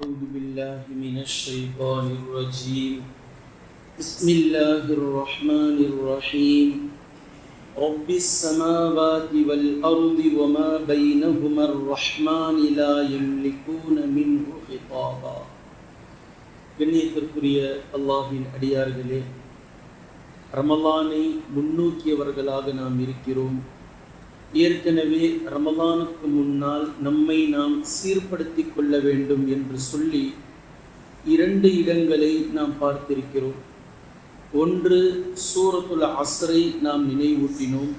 أعوذ بالله من الشيطان الرجيم بسم الله الرحمن الرحيم رب السماوات والأرض وما بينهما الرحمن لا يملكون منه خطابا கண்ணியத்திற்குரிய அல்லாஹின் அடியார்களே ரமலானை முன்னோக்கியவர்களாக நாம் இருக்கிறோம் ஏற்கனவே ரமதானுக்கு முன்னால் நம்மை நாம் சீர்படுத்தி கொள்ள வேண்டும் என்று சொல்லி இரண்டு இடங்களை நாம் பார்த்திருக்கிறோம். ஒன்று சூரத்துல் அசரை நாம் நினைவூட்டினோம்.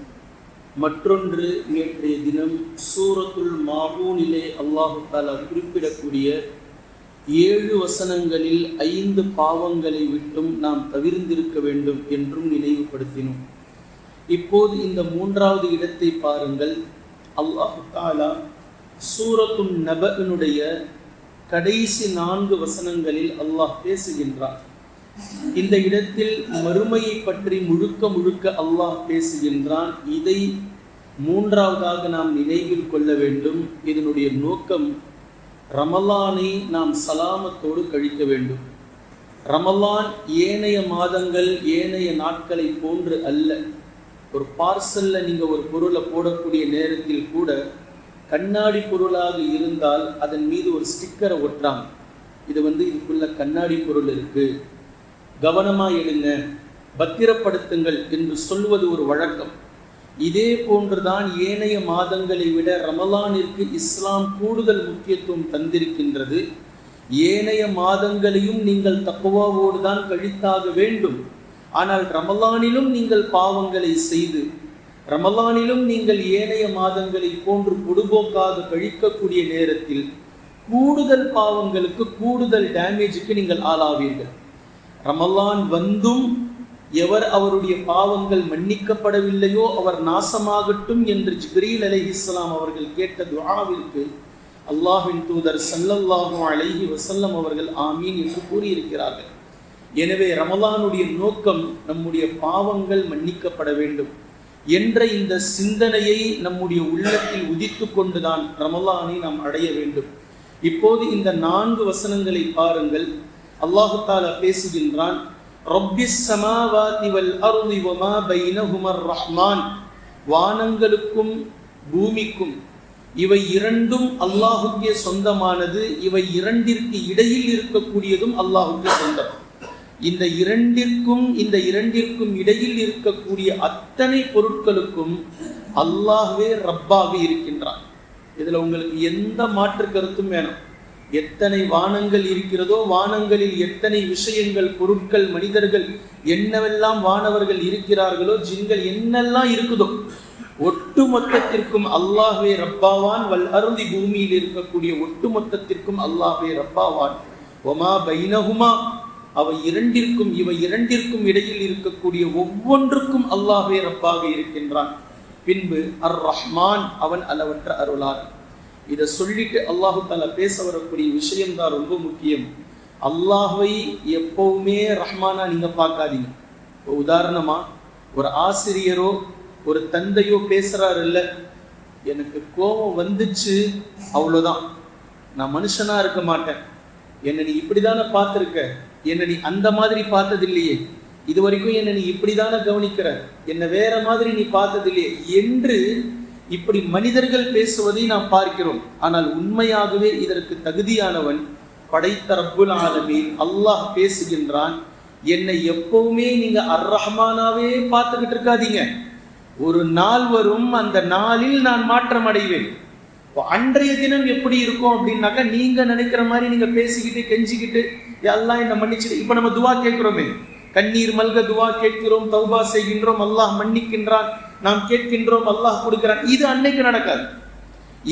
மற்றொன்று நேற்றைய தினம் சூரத்துல் மாகூனிலே அல்லாஹு தாலா குறிப்பிடக்கூடிய ஏழு வசனங்களில் ஐந்து பாவங்களை விட்டும் நாம் தவிர்ந்திருக்க வேண்டும் என்றும் நினைவுபடுத்தினோம். இப்போது இந்த மூன்றாவது இடத்தை பாருங்கள். அல்லாஹு தாலா சூரத்துன் நபனுடைய கடைசி நான்கு வசனங்களில் அல்லாஹ் பேசுகின்றார் இந்த இடத்தில் மறுமையை பற்றி முழுக்க முழுக்க அல்லாஹ் பேசுகின்றான். இதை மூன்றாவதாக நாம் நினைவில் கொள்ள வேண்டும். இதனுடைய நோக்கம் ரமலானை நாம் சலாமத்தோடு கழிக்க வேண்டும். ரமலான் ஏனைய மாதங்கள் ஏனைய நாட்களை போன்று அல்ல. ஒரு பார்சல்ல நீங்கள் ஒரு பொருளை போடக்கூடிய நேரத்தில் கூட கண்ணாடி பொருளாக இருந்தால் அதன் மீது ஒரு ஸ்டிக்கரை ஒட்டுறாங்க. இது வந்து இதுக்குள்ள கண்ணாடி பொருள் இருக்குது கவனமாக எடுங்க. பத்திரப்படுத்துங்கள் என்று சொல்வது ஒரு வழக்கம். இதே போன்றுதான் ஏனைய மாதங்களை விட ரமலானிற்கு இஸ்லாம் கூடுதல் முக்கியத்துவம் தந்திருக்கின்றது. ஏனைய மாதங்களையும் நீங்கள் தக்குவாவோடு தான் கழித்தாக வேண்டும். ஆனால் ரமலானிலும் நீங்கள் பாவங்களை செய்து ரமலானிலும் நீங்கள் ஏனைய மாதங்களை போன்று பொடுபோக்காக கழிக்கக்கூடிய நேரத்தில் கூடுதல் பாவங்களுக்கு கூடுதல் டேமேஜுக்கு நீங்கள் ஆளாவீர்கள். ரமலான் வந்தும் எவர் அவருடைய பாவங்கள் மன்னிக்கப்படவில்லையோ அவர் நாசமாகட்டும் என்று ஜிப்ரீல் அலை இஸ்லாம் அவர்கள் கேட்ட துவாவிற்கு அல்லாஹின் தூதர் சல்லல்லாஹு அலைஹி வசல்லம் அவர்கள் ஆமீன் என்று கூறியிருக்கிறார்கள். எனவே ரமலானுடைய நோக்கம் நம்முடைய பாவங்கள் மன்னிக்கப்பட வேண்டும் என்ற இந்த சிந்தனையை நம்முடைய உள்ளத்தில் உதித்து கொண்டுதான் ரமலானை நாம் அடைய வேண்டும். இப்போது இந்த நான்கு வசனங்களை பாருங்கள். அல்லாஹால பேசுகின்றான் பைனஹுமர் ரஹ்மான். வானங்களுக்கும் பூமிக்கும் இவை இரண்டும் அல்லாஹுக்கே சொந்தமானது இவை இரண்டிற்கு இடையில் இருக்கக்கூடியதும் அல்லாஹுக்கு சொந்தம். இந்த இரண்டிற்கும் இந்த இரண்டிற்கும் இடையில் இருக்கக்கூடிய அத்தனை பொருட்களுக்கும் அல்லாஹே ரப்பாக இருக்கின்றான். இதுல உங்களுக்கு எந்த மாற்று கருத்தும் வேணும். எத்தனை வானங்கள் இருக்கிறதோ வானங்களில் எத்தனை விஷயங்கள் பொருட்கள் மனிதர்கள் என்னவெல்லாம் வானவர்கள் இருக்கிறார்களோ ஜின்கள் என்னெல்லாம் இருக்குதோ ஒட்டுமொத்தத்திற்கும் அல்லாஹே ரப்பாவான். வல் அருதி பூமியில் இருக்கக்கூடிய ஒட்டுமொத்தத்திற்கும் அல்லாஹே ரப்பாவான். ஒமா பைனஹுமா அவை இரண்டிற்கும் இவை இரண்டிற்கும் இடையில் இருக்கக்கூடிய ஒவ்வொன்றுக்கும் அல்லாஹே ரப்பாக இருக்கின்றான். பின்பு அர் ரஹ்மான் அவன் அளவற்ற அருளார் இதை சொல்லிட்டு அல்லாஹு தால பேச வரக்கூடிய விஷயம்தான் ரொம்ப முக்கியம். அல்லாஹை எப்பவுமே ரஹ்மானா நீங்க பார்க்காதீங்க. இப்போ உதாரணமா ஒரு ஆசிரியரோ ஒரு தந்தையோ பேசுறாரு இல்ல எனக்கு கோபம் வந்துச்சு அவ்வளோதான் நான் மனுஷனா இருக்க மாட்டேன். என்னை நீ இப்படிதானே பார்த்துருக்க? என்னை நீ அந்த மாதிரி பார்த்ததில்லையே. இது வரைக்கும் என்னை நீ இப்படிதானே கவனிக்கிற. என்னை வேற மாதிரி நீ பார்த்ததில்லையே. என்று இப்படி மனிதர்கள் பேசுவதை நாம் பார்க்கிறோம். ஆனால் உண்மையாகவே இதற்கு தகுதியானவன் படைத்த ரப்புல் ஆலமீன் அல்லாஹ் பேசுகின்றான். என்னை எப்பவுமே நீங்க அர் ரஹ்மானாவே பார்த்துக்கிட்டு இருக்காதீங்க. ஒரு நாள் வரும் அந்த நாளில் நான் மாற்றம் அடைவேன் அன்றைய தினம் எப்படி இருக்கும் அப்படின்னாக்கா நீங்க நினைக்கிற மாதிரி நீங்க பேசிக்கிட்டு கெஞ்சிக்கிட்டு எல்லாம் என்ன மன்னிச்சுட்டு இப்போ நம்ம துவா கேட்குறோமே. கண்ணீர் மல்க துவா கேட்கிறோம் தௌபா செய்கின்றோம் அல்லாஹ் மன்னிக்கின்றான் நாம் கேட்கின்றோம் அல்லாஹ் கொடுக்கிறான். இது அன்னைக்கு நடக்காது.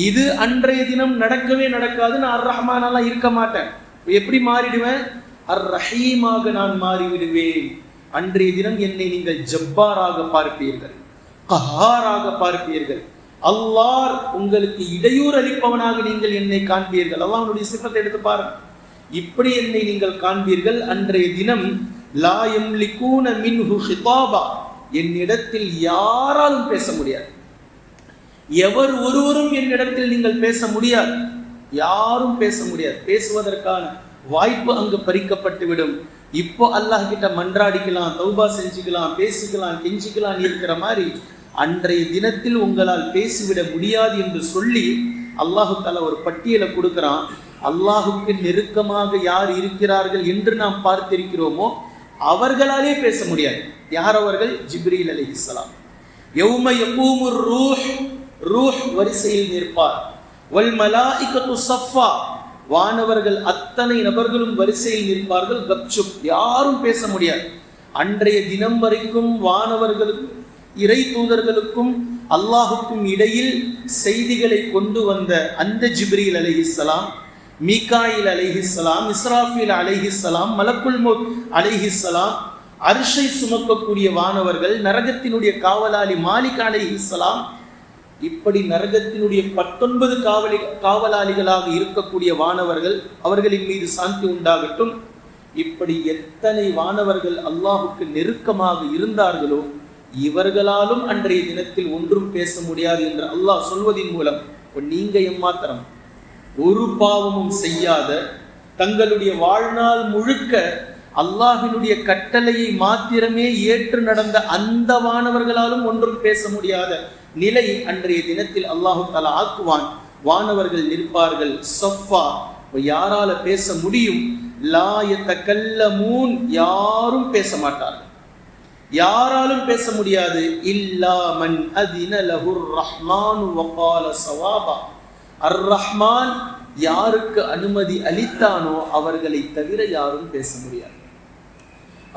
இது அன்றைய தினம் நடக்கவே நடக்காது நான் அர் ரஹ்மானெல்லாம் இருக்க மாட்டேன். எப்படி மாறிடுவேன்? அர் ரஹீமாக நான் மாறிவிடுவேன். அன்றைய தினம் என்னை நீங்கள் ஜப்பாராக பார்ப்பீர்கள். கஹாராக பார்ப்பீர்கள். அல்லாஹ் உங்களுக்கு இடையூறு அளிப்பவனாக நீங்கள் என்னை காண்பீர்கள். அல்லாஹ்வுடைய சிப்பத்தை எடுத்து பாருங்க இப்படி என்னை நீங்கள் காண்பீர்கள். அன்றைய தினம் லாயம் லிகூன மின்ஹு ஹிதாபா. என்னிடத்தில் யாராலும் பேச முடியாது. எவர் ஒருவரும் என்னிடத்தில் நீங்கள் பேச முடியாது. யாரும் பேச முடியாது. பேசுவதற்கான வாய்ப்பு அங்கு பறிக்கப்பட்டு விடும் இப்போ அல்லாஹ் கிட்ட மன்றாடிக்கலாம் தௌபா செஞ்சுக்கலாம் பேசிக்கலாம் கெஞ்சிக்கலாம் இருக்கிற மாதிரி அன்றைய தினத்தில் உங்களால் பேசிவிட முடியாது என்று சொல்லி அல்லாஹு தாலா ஒரு பட்டியலை கொடுக்கிறான். அல்லாஹுக்கு நெருக்கமாக யார் இருக்கிறார்கள் என்று நாம் பார்த்திருக்கிறோமோ அவர்களாலே பேச முடியாது. யார் அவர்கள்? ஜிப்ரீல் அலைஹிஸ்ஸலாம் யௌம யகூமுர் ரூஹ் ரூஹ் வரிசையில் நிற்பார். வல் மலாயிகத்து சஃபா வானவர்கள் அத்தனை நபர்களும் வரிசையில் நிற்பார்கள். கப்சுப் யாரும் பேச முடியாது. அன்றைய தினம் வரைக்கும் வானவர்களுக்கும் இறை தூதர்களுக்கும் அல்லாஹுக்கும் இடையில் செய்திகளை கொண்டு வந்த அந்த ஜிப்ரீல் அலிஹிஸ்லாம் மீகாயில் அலிஹிஸ்லாம் இஸ்ராஃபில் அலிஹிஸ்லாம் மலக்குல் மோத் அலைஹிஸ்ஸலாம் அரிசை சுமக்கக்கூடிய வானவர்கள் நரகத்தினுடைய காவலாளி மாலிக் அலிஹிஸ்லாம் இப்படி நரகத்தினுடைய பத்தொன்பது காவலி காவலாளிகளாக இருக்கக்கூடிய வானவர்கள் அவர்களின் மீது சாந்தி உண்டாகட்டும். இப்படி எத்தனை வானவர்கள் அல்லாஹுக்கு நெருக்கமாக இருந்தார்களோ இவர்களாலும் அன்றைய தினத்தில் ஒன்றும் பேச முடியாது என்று அல்லாஹ் சொல்வதின் மூலம் நீங்க எம்மாத்திரம் ஒரு பாவமும் செய்யாத தங்களுடைய வாழ்நாள் முழுக்க அல்லாஹினுடைய கட்டளையை மாத்திரமே ஏற்று நடந்த அந்த வானவர்களாலும் ஒன்றும் பேச முடியாத நிலை அன்றைய தினத்தில் அல்லாஹு தலா ஆக்குவான். வானவர்கள் நிற்பார்கள். சஃபா யாரால பேச முடியும்? லாயத்த கல்லமூன் யாரும் பேச மாட்டார்கள். யாராலும் பேச முடியாது. இல்லா மன் அதின ரஹ்மான் சவாபா. அர் ரஹ்மான் யாருக்கு அனுமதி அளித்தானோ அவர்களை தவிர யாரும் பேச முடியாது.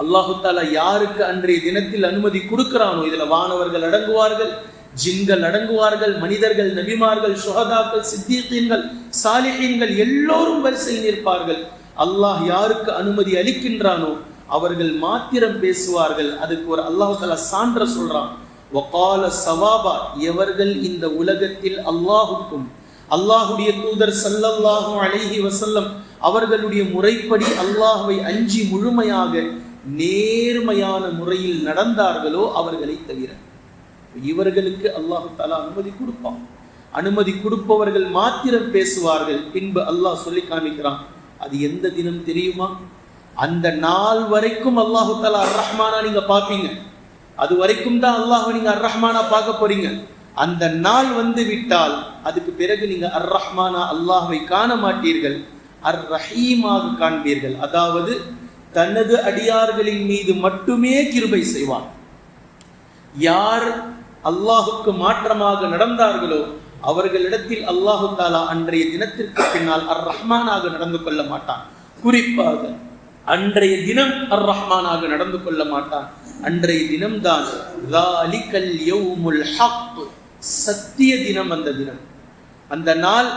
அல்லாஹு தாலா யாருக்கு அன்றைய தினத்தில் அனுமதி கொடுக்கிறானோ இதுல வானவர்கள் அடங்குவார்கள் ஜின்கள் அடங்குவார்கள் மனிதர்கள் நபிமார்கள் சுகதாக்கள் சித்தியத்தீன்கள் சாலிஹீன்கள் எல்லோரும் வரிசையில் நிற்பார்கள். அல்லாஹ் யாருக்கு அனுமதி அளிக்கின்றானோ அவர்கள் மாத்திரம் பேசுவார்கள். அதுக்கு ஒரு அல்லாஹு தலா சான்ற சொல்றான். வகால சவாபா எவர்கள் இந்த உலகத்தில் அல்லாஹுக்கும் அல்லாஹுடைய தூதர் சல்லல்லாஹு அழகி வசல்லம் அவர்களுடைய முறைப்படி அல்லாஹுவை அஞ்சி முழுமையாக நேர்மையான முறையில் நடந்தார்களோ அவர்களை தவிர. இவர்களுக்கு அல்லாஹு தாலா அனுமதி கொடுப்பான். அனுமதி கொடுப்பவர்கள் மாத்திரம் பேசுவார்கள். பின்பு அல்லாஹ் சொல்லி காமிக்கிறான். அது எந்த தினம் தெரியுமா? அந்த நாள் வரைக்கும் அல்லாஹு தாலா அர் ரஹ்மானா நீங்க பார்ப்பீங்க. அது வரைக்கும் தான் அல்லாஹ் நீங்க அர் ரஹ்மானா பார்க்க போறீங்க. அந்த நாள் வந்து விட்டால் அதுக்கு பிறகு நீங்க அர் ரஹ்மானா அல்லாஹை காண மாட்டீர்கள். அர் ரஹீமாக காண்பீர்கள். அதாவது தனது அடியார்களின் மீது மட்டுமே கிருபை செய்வான். யார் அல்லாஹுக்கு மாற்றமாக நடந்தார்களோ அவர்களிடத்தில் அல்லாஹு தாலா அன்றைய தினத்திற்கு பின்னால் அர் ரஹ்மானாக நடந்து கொள்ள மாட்டான். குறிப்பாக அன்றைய தினம் அர் ரஹ்மானாக நடந்து கொள்ள மாட்டான். அன்றைய தினம்தான் தான் சத்திய தினம் அந்த தினம். அந்த நாள்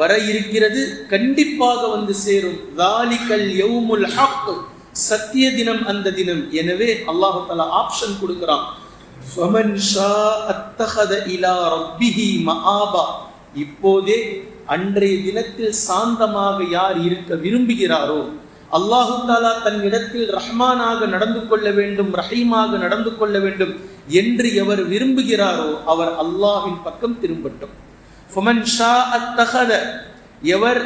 வர இருக்கிறது கண்டிப்பாக வந்து சேரும். தாலிகல் யௌமுல் ஹக் சத்திய தினம் அந்த தினம். எனவே அல்லாஹு தலா ஆப்ஷன் கொடுக்கிறான். ஃபமன் ஷா அத்தஹத இலா ரப்பிஹி மஆபா இப்போதே அன்றைய தினத்தில் சாந்தமாக யார் இருக்க விரும்புகிறாரோ அல்லாஹு தாலா தன்னிடத்தில் ரஹ்மானாக நடந்து கொள்ள வேண்டும் ரஹீமாக நடந்து கொள்ள வேண்டும் என்று எவர் விரும்புகிறாரோ அவர் அல்லாஹின் பக்கம் திரும்பட்டும். ஃபமன் ஷா அத்தஹத எவர்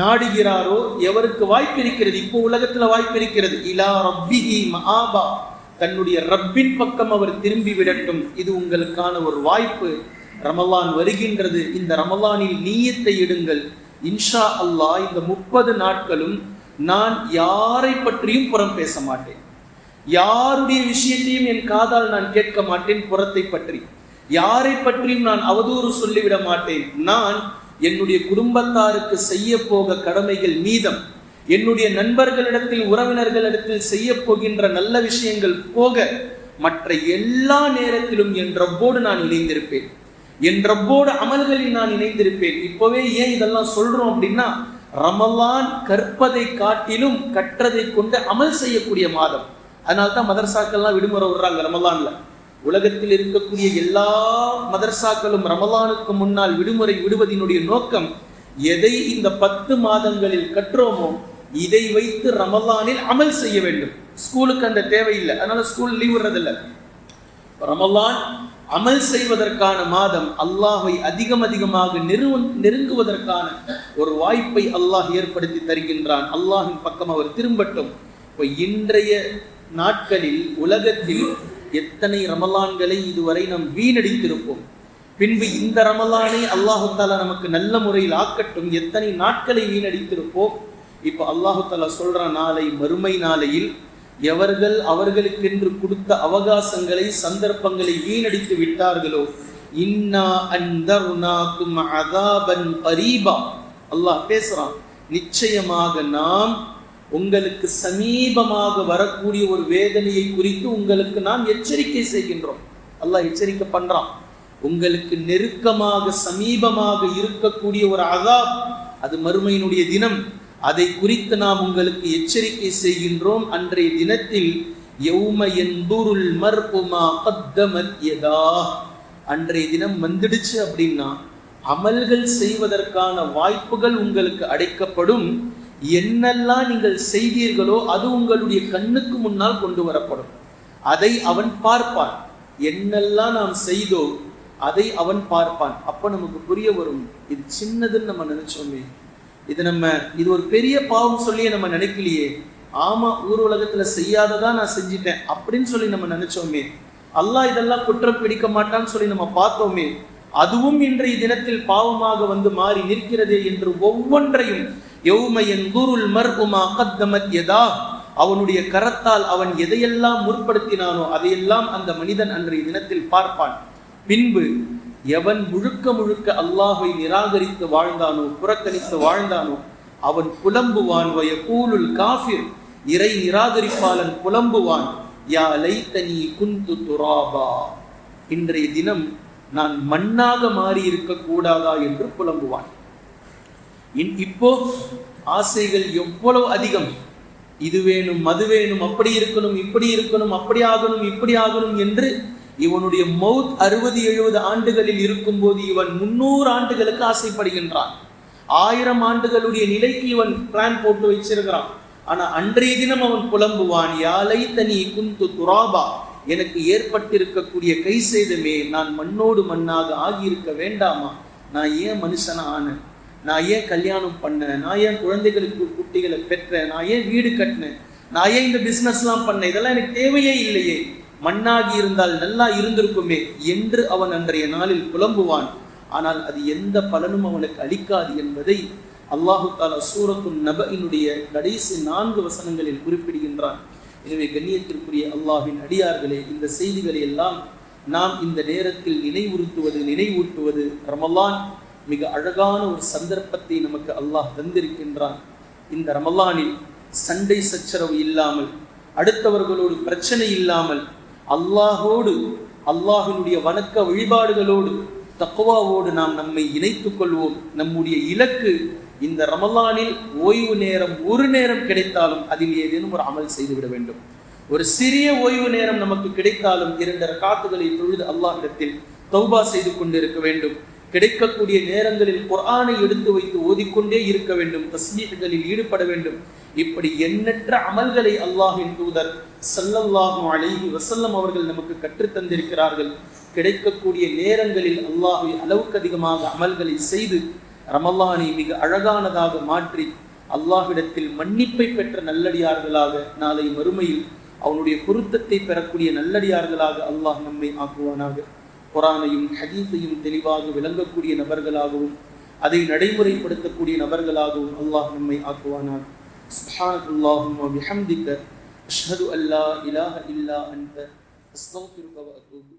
நாடுகிறாரோ எவருக்கு வாய்ப்பு இருக்கிறது இப்போ உலகத்துல வாய்ப்பு இருக்கிறது இலா ரப்பிஹி மஹாபா தன்னுடைய ரப்பின் பக்கம் அவர் திரும்பி விடட்டும். இது உங்களுக்கான ஒரு வாய்ப்பு. ரமலான் வருகின்றது. இந்த ரமலானில் நீயத்தை இடுங்கள் இன்ஷா அல்லாஹ் இந்த முப்பது நாட்களும் நான் யாரை பற்றியும் புறம் பேச மாட்டேன். யாருடைய விஷயத்தையும் என் காதால் நான் கேட்க மாட்டேன் புறத்தை பற்றி. யாரை பற்றியும் நான் அவதூறு சொல்லிவிட மாட்டேன். நான் என்னுடைய குடும்பத்தாருக்கு செய்ய போக கடமைகள் மீதம் என்னுடைய நண்பர்களிடத்தில் உறவினர்களிடத்தில் செய்ய போகின்ற நல்ல விஷயங்கள் போக மற்ற எல்லா நேரத்திலும் என் ரப்போடு நான் இணைந்திருப்பேன். என் ரப்போடு அமல்களில் நான் இணைந்திருப்பேன். இப்போவே ஏன் இதெல்லாம் சொல்றோம் அப்படின்னா ரமலான் கற்பதை காட்டிலும் கற்றதை கொண்டு அமல் செய்யக்கூடிய மாதம். அதனால தான் மதர்சாக்கள்லாம் விடுமுறை விடுறாங்க ரமலான்ல. உலகத்தில் இருக்கக்கூடிய எல்லா மதர்சாக்களும் ரமலானுக்கு முன்னால் விடுமுறை விடுவதனுடைய நோக்கம் எதை இந்த பத்து மாதங்களில் கற்றோமோ இதை வைத்து ரமலானில் அமல் செய்ய வேண்டும். ஸ்கூலுக்கு அந்த தேவையில்லை. அதனால ஸ்கூல் லீவ் விடுறதில்லை. ரமலான் அமல் செய்வதற்கான மாதம் அல்லாஹை அதிகம் அதிகமாக நெரு நெருங்குவதற்கான ஒரு வாய்ப்பை அல்லாஹ் ஏற்படுத்தி தருகின்றான். அல்லாஹின் பக்கம் அவர் திரும்பட்டும். இப்போ இன்றைய நாட்களில் உலகத்தில் எத்தனை ரமலான்களை இதுவரை நாம் வீணடித்திருப்போம்? பின்பு இந்த ரமலானை அல்லாஹு தாலா நமக்கு நல்ல முறையில் ஆக்கட்டும். எத்தனை நாட்களை வீணடித்திருப்போம்? இப்போ அல்லாஹு தாலா சொல்ற நாளை மறுமை நாளையில் எவர்கள் அவர்களுக்கென்று கொடுத்த அவகாசங்களை சந்தர்ப்பங்களை வீணடித்து விட்டார்களோ இன்னா அந்தர்னாக்கும் அதாபன் பரீபா அல்லாஹ் பேசுறான் நிச்சயமாக நாம் உங்களுக்கு சமீபமாக வரக்கூடிய ஒரு வேதனையை குறித்து உங்களுக்கு நாம் எச்சரிக்கை செய்கின்றோம். அல்லாஹ் எச்சரிக்கை பண்றான் உங்களுக்கு நெருக்கமாக சமீபமாக இருக்கக்கூடிய ஒரு அதாப் அது மறுமையினுடைய தினம். அதை குறித்து நாம் உங்களுக்கு எச்சரிக்கை செய்கின்றோம். அன்றைய தினத்தில் எவ்ம என்புருள் மர்புமா கத்தமத் யதா. அன்றைய தினம் வந்துடுச்சு அப்படின்னா அமல்கள் செய்வதற்கான வாய்ப்புகள் உங்களுக்கு அடைக்கப்படும். என்னெல்லாம் நீங்கள் செய்தீர்களோ அது உங்களுடைய கண்ணுக்கு முன்னால் கொண்டு வரப்படும். அதை அவன் பார்ப்பான். என்னெல்லாம் நாம் செய்தோம் அதை அவன் பார்ப்பான். அப்ப நமக்கு புரிய வரும் இது சின்னதுன்னு நம்ம நினைச்சோமே இது நம்ம இது ஒரு பெரிய பாவம் சொல்லியே நம்ம நினைக்கலையே. ஆமா ஊர் உலகத்துல செய்யாததான் நான் செஞ்சிட்டேன் அப்படின்னு சொல்லி நம்ம நினைச்சோமே. அல்லாஹ் இதெல்லாம் குற்றம் பிடிக்க மாட்டான்னு சொல்லி நம்ம பார்த்தோமே. அதுவும் இன்றைய தினத்தில் பாவமாக வந்து மாறி நிற்கிறதே என்று ஒவ்வொன்றையும் எவ்மையன் குருள் மர்புமா கத்தமத் எதா அவனுடைய கரத்தால் அவன் எதையெல்லாம் முற்படுத்தினானோ அதையெல்லாம் அந்த மனிதன் அன்றைய தினத்தில் பார்ப்பான். பின்பு எவன் முழுக்க முழுக்க அல்லாஹை நிராகரித்து வாழ்ந்தானோ புறக்கணித்து வாழ்ந்தானோ அவன் புலம்புவான். வய கூலுல் காஃபிர். இறை நிராகரிப்பாளன் புலம்புவான். யா லைத்தனி குந்து துராபா. இன்றைய தினம் நான் மண்ணாக மாறி இருக்க கூடாதா என்று புலம்புவான். இப்போ ஆசைகள் எவ்வளவு அதிகம். இது வேணும் அது வேணும் அப்படி இருக்கணும் இப்படி இருக்கணும் அப்படி ஆகணும் இப்படி ஆகணும் என்று இவனுடைய மவுத் அறுபது எழுபது ஆண்டுகளில் இருக்கும்போது இவன் முன்னூறு ஆண்டுகளுக்கு ஆசைப்படுகின்றான். ஆயிரம் ஆண்டுகளுடைய நிலைக்கு இவன் பிளான் போட்டு வச்சிருக்கிறான். ஆனா அன்றைய தினம் அவன் புலம்புவான் யாலை தனி குந்து துராபா எனக்கு ஏற்பட்டிருக்கக்கூடிய கை செய்தமே நான் மண்ணோடு மண்ணாக ஆகியிருக்க வேண்டாமா? நான் ஏன் மனுஷனா ஆனேன்? நான் ஏன் கல்யாணம் பண்ணேன்? நான் ஏன் குழந்தைகளுக்கு குட்டிகளை பெற்றேன்? நான் ஏன் வீடு கட்டினேன்? நான் ஏன் இந்த பிஸ்னஸ்லாம் பண்ணேன்? இதெல்லாம் எனக்கு தேவையே இல்லையே. மண்ணாகி இருந்தால் நல்லா இருந்திருக்குமே என்று அவன் அன்றைய நாளில் புலம்புவான். ஆனால் அது எந்த பலனும் அவனுக்கு அளிக்காது என்பதை அல்லாஹு தாலா சூரத்து நபையினுடைய கடைசி நான்கு வசனங்களில் குறிப்பிடுகின்றான். எனவே கண்ணியத்திற்குரிய அல்லாஹின் அடியார்களே இந்த செய்திகளை எல்லாம் நாம் இந்த நேரத்தில் நினைவுறுத்துவது நினைவூட்டுவது ரமலான் மிக அழகான ஒரு சந்தர்ப்பத்தை நமக்கு அல்லாஹ் தந்திருக்கின்றான். இந்த ரமலானில் சண்டை சச்சரவு இல்லாமல் அடுத்தவர்களோடு பிரச்சனை இல்லாமல் அல்லாஹோடு அல்லாஹினுடைய வணக்க வழிபாடுகளோடு தக்குவாவோடு நாம் நம்மை இணைத்துக் கொள்வோம். நம்முடைய இலக்கு இந்த ரமலானில் ஓய்வு நேரம் ஒரு நேரம் கிடைத்தாலும் அதில் ஏதேனும் ஒரு அமல் செய்துவிட வேண்டும். ஒரு சிறிய ஓய்வு நேரம் நமக்கு கிடைத்தாலும் இரண்டரை காத்துகளை தொழுது அல்லாஹிடத்தில் தௌபா செய்து கொண்டிருக்க வேண்டும். கிடைக்கக்கூடிய நேரங்களில் குரானை எடுத்து வைத்து ஓதிக்கொண்டே இருக்க வேண்டும் தஸ்மீகளில் ஈடுபட வேண்டும். இப்படி எண்ணற்ற அமல்களை அல்லாஹின் தூதர் சல்லல்லாஹும் அழகி வசல்லம் அவர்கள் நமக்கு கற்றுத்தந்திருக்கிறார்கள் கிடைக்கக்கூடிய நேரங்களில் அல்லாஹை அளவுக்கு அதிகமாக அமல்களை செய்து ரமல்லானை மிக அழகானதாக மாற்றி அல்லாஹ்விடத்தில் மன்னிப்பை பெற்ற நல்லடியார்களாக நாளை மறுமையில் அவனுடைய பொருத்தத்தை பெறக்கூடிய நல்லடியார்களாக அல்லாஹ் நம்மை ஆக்குவானாக. குரானையும் ஹதீஸையும் தெளிவாக விளங்கக்கூடிய நபர்களாகவும் அதை நடைமுறைப்படுத்தக்கூடிய நபர்களாகவும் அல்லாஹ் நம்மை ஆக்குவானாக سبحانك اللهم وبحمدك أشهد أن لا إله إلا أنت أستغفرك وأتوب إليك